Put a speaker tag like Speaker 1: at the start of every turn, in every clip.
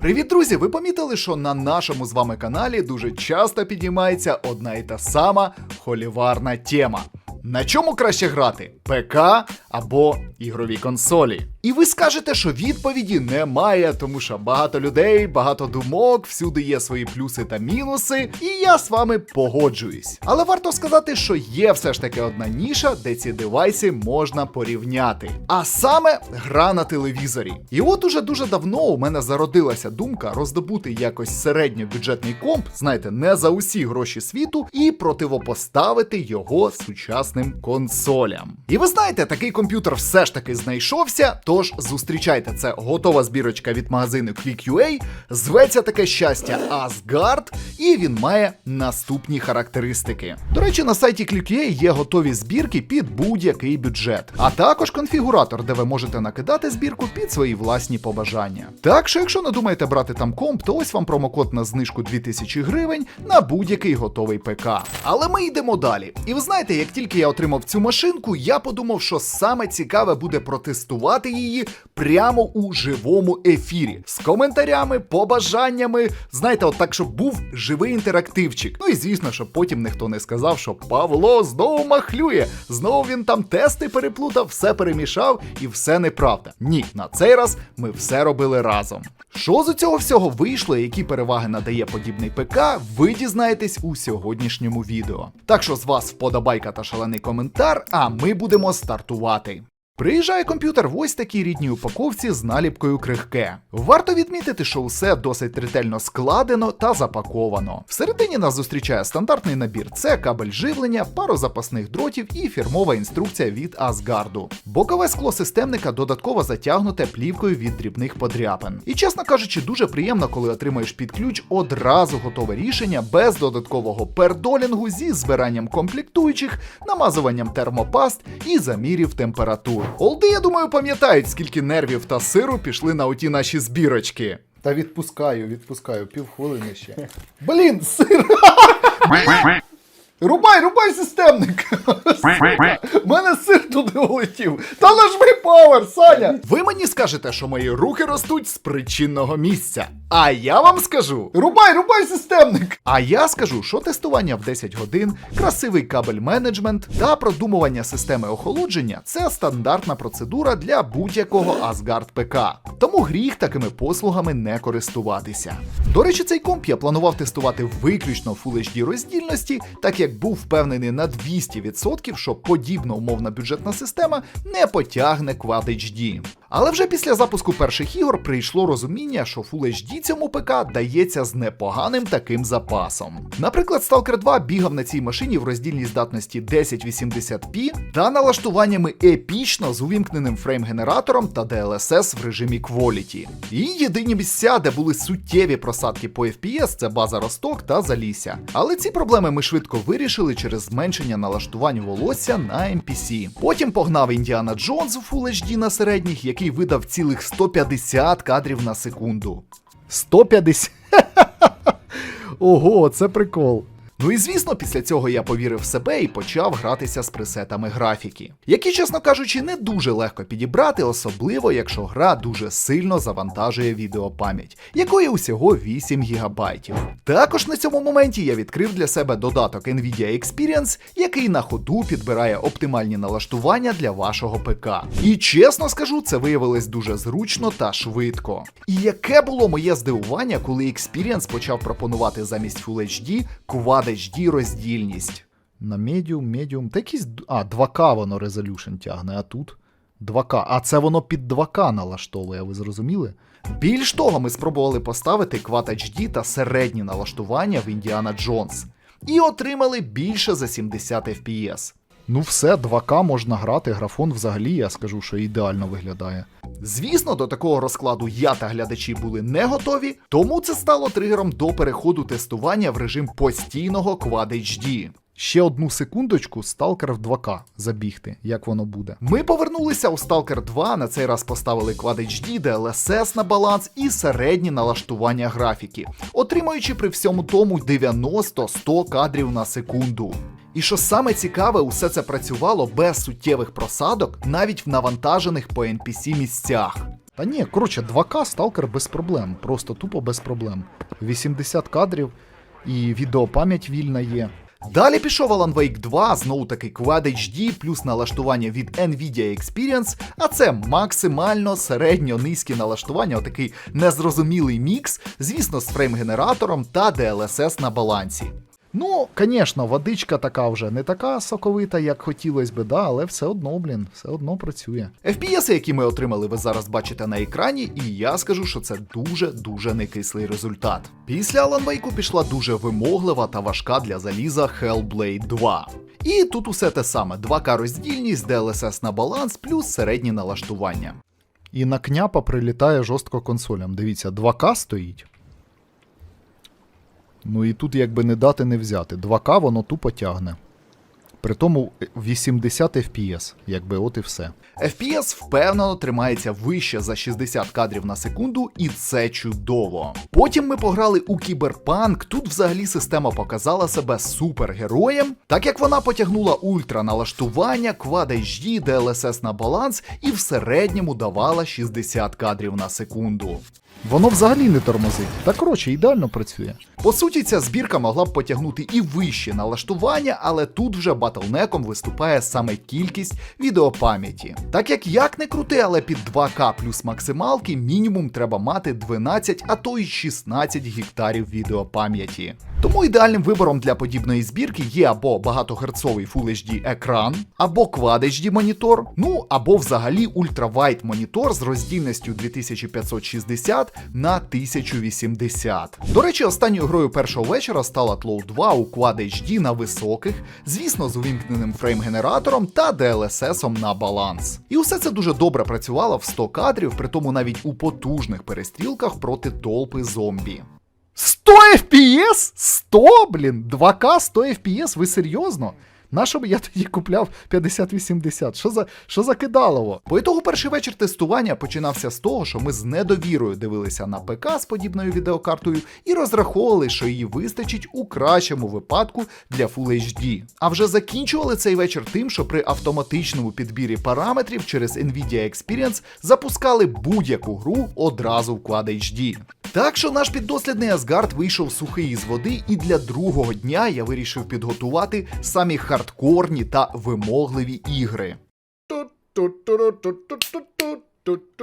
Speaker 1: Привіт, друзі! Ви помітили, що на нашому з вами каналі дуже часто піднімається одна і та сама холіварна тема. На чому краще грати? ПК або ігрові консолі? І ви скажете, що відповіді немає, тому що багато людей, багато думок, всюди є свої плюси та мінуси, і я з вами погоджуюсь. Але варто сказати, що є все ж таки одна ніша, де ці девайси можна порівняти. А саме гра на телевізорі. І от уже дуже давно у мене зародилася думка роздобути якось середньобюджетний комп, знаєте, не за усі гроші світу, і противопоставити його сучасним консолям. І ви знаєте, такий комп'ютер все ж таки знайшовся. Тож зустрічайте це готова збірочка від магазину Click.ua. Зветься таке щастя Asgard, і він має наступні характеристики. До речі, на сайті Click.ua є готові збірки під будь-який бюджет, а також конфігуратор, де ви можете накидати збірку під свої власні побажання. Так що, якщо не думаєте брати там комп, то ось вам промокод на знижку 2000 гривень на будь-який готовий ПК. Але ми йдемо далі. І ви знаєте, як тільки я отримав цю машинку, я подумав, що саме цікаве буде протестувати її прямо у живому ефірі з коментарями, побажаннями. Знаєте, от так, щоб був живий інтерактивчик. Ну і звісно, щоб потім ніхто не сказав, що Павло знову махлює, знову він там тести переплутав, все перемішав і все неправда. Ні, на цей раз ми все робили разом. Що з цього всього вийшло, і які переваги надає подібний ПК, ви дізнаєтесь у сьогоднішньому відео. Так що з вас вподобайка та шалений коментар, а ми будемо стартувати. Приїжджає комп'ютер в ось такій рідній упаковці з наліпкою крихке. Варто відмітити, що усе досить ретельно складено та запаковано. Всередині нас зустрічає стандартний набір: це кабель живлення, пару запасних дротів і фірмова інструкція від Асгарду. Бокове скло системника додатково затягнуте плівкою від дрібних подряпин. І чесно кажучи, дуже приємно, коли отримаєш під ключ одразу готове рішення без додаткового пердолінгу зі збиранням комплектуючих, намазуванням термопаст і замірів температур. Олди, я думаю, пам'ятають, скільки нервів та сиру пішли на оті наші збірочки. Та відпускаю, відпускаю, півхвилини ще. Блін, сир! Рубай, рубай системник! У мене сир туди улетів. Та нажми пауер, Саня! Ви мені скажете, що мої руки ростуть з причинного місця. А я вам скажу: рубай, рубай системник! А я скажу, що тестування в 10 годин, красивий кабель менеджмент та продумування системи охолодження це стандартна процедура для будь-якого Asgard ПК. Тому гріх такими послугами не користуватися. До речі, цей комп я планував тестувати виключно в Full HD роздільності, так як був впевнений на 200%, що подібна умовна бюджетна система не потягне Quad HD. Але вже після запуску перших ігор прийшло розуміння, що Full HD цьому ПК дається з непоганим таким запасом. Наприклад, Stalker 2 бігав на цій машині в роздільній здатності 1080p та налаштуваннями епічно з увімкненим фрейм-генератором та DLSS в режимі Quality. І єдині місця, де були суттєві просадки по FPS, це база Росток та Залісся. Але ці проблеми ми швидко вирішили через зменшення налаштувань волосся на NPC. Потім погнав Індіана Джонс у Full HD на середніх, який видав цілих 150 кадрів на секунду. 150. Ого, це прикол. Ну і звісно, після цього я повірив в себе і почав гратися з пресетами графіки, які, чесно кажучи, не дуже легко підібрати, особливо якщо гра дуже сильно завантажує відеопам'ять, якої усього 8 ГБ. Також на цьому моменті я відкрив для себе додаток Nvidia Experience, який на ходу підбирає оптимальні налаштування для вашого ПК. І чесно скажу, це виявилось дуже зручно та швидко. І яке було моє здивування, коли Experience почав пропонувати замість Full HD Quad HD роздільність. На медіум, Medium. Та якісь. А, 2К воно резолюшн тягне, а тут 2К. А це воно під 2К налаштовує, ви зрозуміли? Більш того, ми спробували поставити Quad HD та середні налаштування в Indiana Jones. І отримали більше за 70 FPS. Ну все, 2К можна грати, графон взагалі, я скажу, що ідеально виглядає. Звісно, до такого розкладу я та глядачі були не готові, тому це стало тригером до переходу тестування в режим постійного Quad HD. Ще одну секундочку, Stalker в 2К забігти, як воно буде. Ми повернулися у Stalker 2, на цей раз поставили Quad HD, DLSS на баланс і середні налаштування графіки, отримуючи при всьому тому 90-100 кадрів на секунду. І що саме цікаве, усе це працювало без суттєвих просадок навіть в навантажених по NPC місцях. Та ні, коротше, 2К сталкер без проблем. Просто тупо без проблем. 80 кадрів і відеопам'ять вільна є. Далі пішов Alan Wake 2, знову таки Quad HD, плюс налаштування від Nvidia Experience, а це максимально середньо низькі налаштування, отакий незрозумілий мікс, звісно, з фрейм-генератором та DLSS на балансі. Ну, звісно, водичка така вже не така соковита, як хотілося би, да, але все одно, блін, все одно працює. FPS, які ми отримали, ви зараз бачите на екрані, і я скажу, що це дуже-дуже некислий результат. Після Alan Wake пішла дуже вимоглива та важка для заліза Hellblade 2. І тут усе те саме: 2К роздільність, DLSS на баланс, плюс середні налаштування. І на княпа прилітає жорстко консолям. Дивіться, 2К стоїть. Ну і тут якби не дати не взяти. 2К воно тупо тягне. При тому 80 FPS, якби от і все. FPS впевнено тримається вище за 60 кадрів на секунду, і це чудово. Потім ми пограли у Кіберпанк. Тут взагалі система показала себе супергероєм, так як вона потягнула ультра налаштування, Quad HD, DLSS на баланс і в середньому давала 60 кадрів на секунду. Воно взагалі не тормозить. Та коротше, ідеально працює. По суті, ця збірка могла б потягнути і вище налаштування, але тут вже батлнеком виступає саме кількість відеопам'яті. Так як як не крути, але під 2К плюс максималки мінімум треба мати 12, а то й 16 гектарів відеопам'яті. Тому ідеальним вибором для подібної збірки є або багатогерцовий Full HD екран, або Quad HD монітор, ну або взагалі ультравайт монітор з роздільністю 2560 на 1080. До речі, останньою грою першого вечора стала Тлоу 2 у Quad HD на високих, звісно, з увімкненим фрейм-генератором та DLSS на баланс. І усе це дуже добре працювало в 100 кадрів, при тому навіть у потужних перестрілках проти толпи зомбі. 100 FPS? 100, блін, 2К 100 FPS, ви серйозно? Нащо б я тоді купляв 5080? Що за що за кидалово? По ітогу перший вечір тестування починався з того, що ми з недовірою дивилися на ПК з подібною відеокартою і розраховували, що її вистачить у кращому випадку для Full HD. А вже закінчували цей вечір тим, що при автоматичному підбірі параметрів через Nvidia Experience запускали будь-яку гру одразу в Quad HD. Так що наш піддослідний Асгард вийшов сухий із води, і для другого дня я вирішив підготувати самі хардкорні та вимогливі ігри.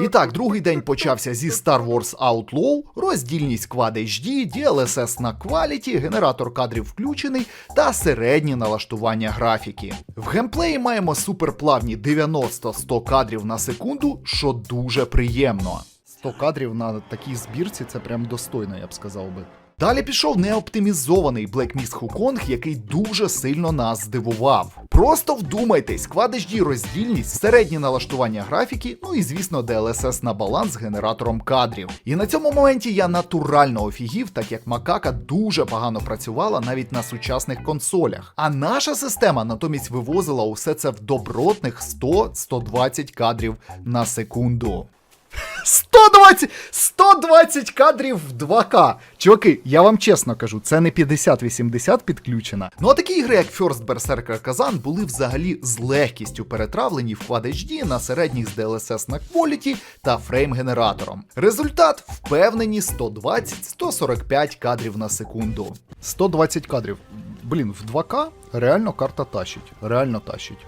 Speaker 1: І так, другий день почався зі Star Wars Outlaw, роздільність Quad HD, DLSS на Quality, генератор кадрів включений та середні налаштування графіки. В геймплеї маємо суперплавні 90-100 кадрів на секунду, що дуже приємно. 100 кадрів на такій збірці це прям достойно, я б сказав би. Далі пішов неоптимізований Black Myth Wukong, який дуже сильно нас здивував. Просто вдумайтесь, Quad HD роздільність, середні налаштування графіки, ну і звісно, DLSS на баланс з генератором кадрів. І на цьому моменті я натурально офігів, так як макака дуже погано працювала навіть на сучасних консолях. А наша система натомість вивозила усе це в добротних 100-120 кадрів на секунду. 120 120 кадрів в 2К. Чуваки, я вам чесно кажу, це не 50-80 підключена. Ну а такі ігри, як First Berserker Kazan, були взагалі з легкістю перетравлені в Quad HD на середніх з DLSS на Quality та фрейм-генератором. Результат впевнені 120-145 кадрів на секунду. 120 кадрів. Блін, в 2К реально карта тащить. Реально тащить.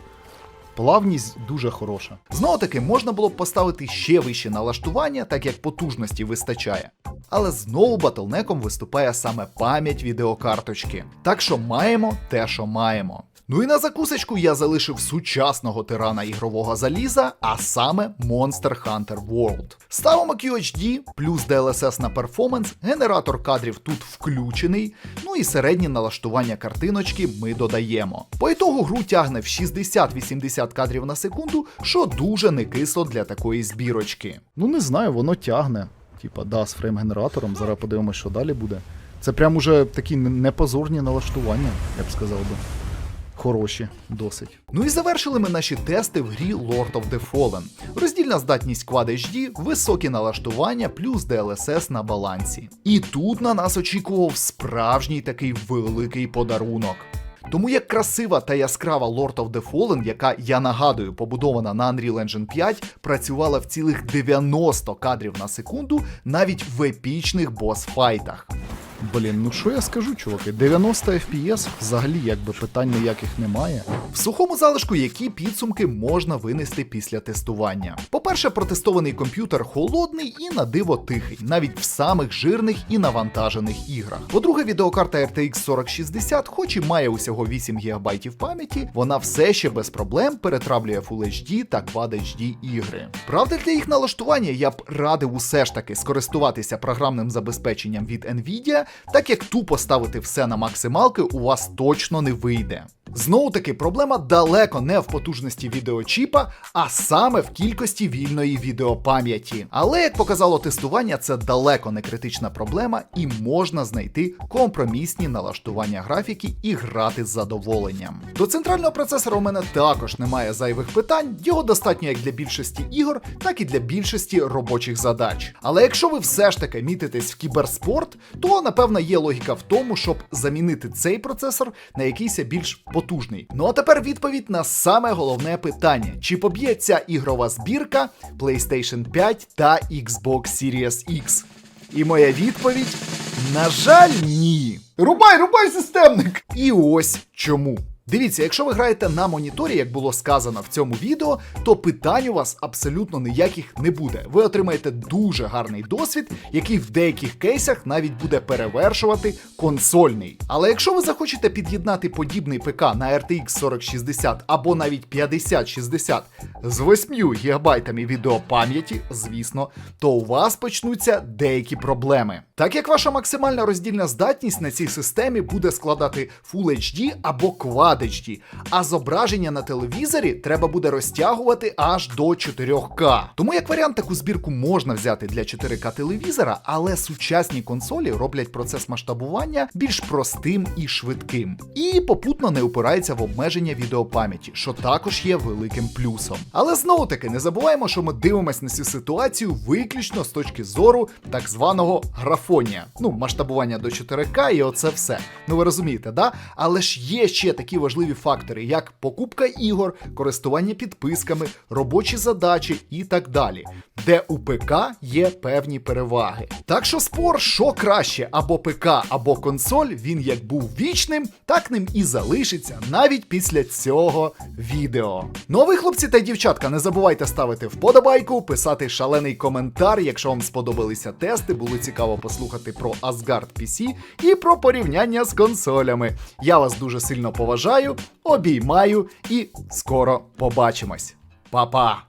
Speaker 1: Плавність дуже хороша. Знову таки, можна було б поставити ще вище налаштування, так як потужності вистачає. Але знову батлнеком виступає саме пам'ять відеокарточки. Так що маємо те, що маємо. Ну і на закусочку я залишив сучасного тирана ігрового заліза, а саме Monster Hunter World. Ставимо QHD, плюс DLSS на перформанс, генератор кадрів тут включений, і середні налаштування картиночки ми додаємо. По ітогу гру тягне в 60-80 кадрів на секунду, що дуже не кисло для такої збірочки. Ну не знаю, воно тягне. Типа, да, з фрейм-генератором, зараз подивимось, що далі буде. Це прям уже такі непозорні налаштування, я б сказав би хороші, досить. Ну і завершили ми наші тести в грі Lord of the Fallen. Роздільна здатність Quad HD, високі налаштування плюс DLSS на балансі. І тут на нас очікував справжній такий великий подарунок. Тому як красива та яскрава Lord of the Fallen, яка, я нагадую, побудована на Unreal Engine 5, працювала в цілих 90 кадрів на секунду навіть в епічних босфайтах. Блін, ну що я скажу, чуваки? 90 FPS взагалі якби питань ніяких немає. В сухому залишку які підсумки можна винести після тестування. По-перше, протестований комп'ютер холодний і на диво тихий, навіть в самих жирних і навантажених іграх. По-друге, відеокарта RTX 4060, хоч і має усього 8 ГБ пам'яті, вона все ще без проблем перетравлює Full HD та Quad HD ігри. Правда, для їх налаштування я б радив усе ж таки скористуватися програмним забезпеченням від Nvidia, так як тупо ставити все на максималки у вас точно не вийде. Знову таки, проблема далеко не в потужності відеочіпа, а саме в кількості вільної відеопам'яті. Але як показало тестування, це далеко не критична проблема, і можна знайти компромісні налаштування графіки і грати з задоволенням. До центрального процесора у мене також немає зайвих питань, його достатньо як для більшості ігор, так і для більшості робочих задач. Але якщо ви все ж таки мітитесь в кіберспорт, то напевно є логіка в тому, щоб замінити цей процесор на якийсь більш потужний. Ну а тепер відповідь на саме головне питання: чи поб'ється ігрова збірка PlayStation 5 та Xbox Series X? І моя відповідь: на жаль, ні. Рубай, рубай системник! І ось чому. Дивіться, якщо ви граєте на моніторі, як було сказано в цьому відео, то питань у вас абсолютно ніяких не буде. Ви отримаєте дуже гарний досвід, який в деяких кейсах навіть буде перевершувати консольний. Але якщо ви захочете під'єднати подібний ПК на RTX 4060 або навіть 5060 з 8 ГБ відеопам'яті, звісно, то у вас почнуться деякі проблеми. Так як ваша максимальна роздільна здатність на цій системі буде складати Full HD або Quad HD, а зображення на телевізорі треба буде розтягувати аж до 4К. Тому як варіант таку збірку можна взяти для 4К телевізора, але сучасні консолі роблять процес масштабування більш простим і швидким. І попутно не опирається в обмеження відеопам'яті, що також є великим плюсом. Але знову таки не забуваємо, що ми дивимося на цю ситуацію виключно з точки зору так званого графонія. Ну, масштабування до 4К і оце все. Ну ви розумієте, да? Але ж є ще такі важливі фактори, як покупка ігор, користування підписками, робочі задачі і так далі, де у ПК є певні переваги. Так що спор, що краще, або ПК, або консоль, він як був вічним, так ним і залишиться навіть після цього відео. Ну а ви, хлопці та дівчатка, не забувайте ставити вподобайку, писати шалений коментар, якщо вам сподобалися тести, було цікаво послухати про Asgard PC і про порівняння з консолями. Я вас дуже сильно поважаю, обіймаю і скоро побачимось. Па-па!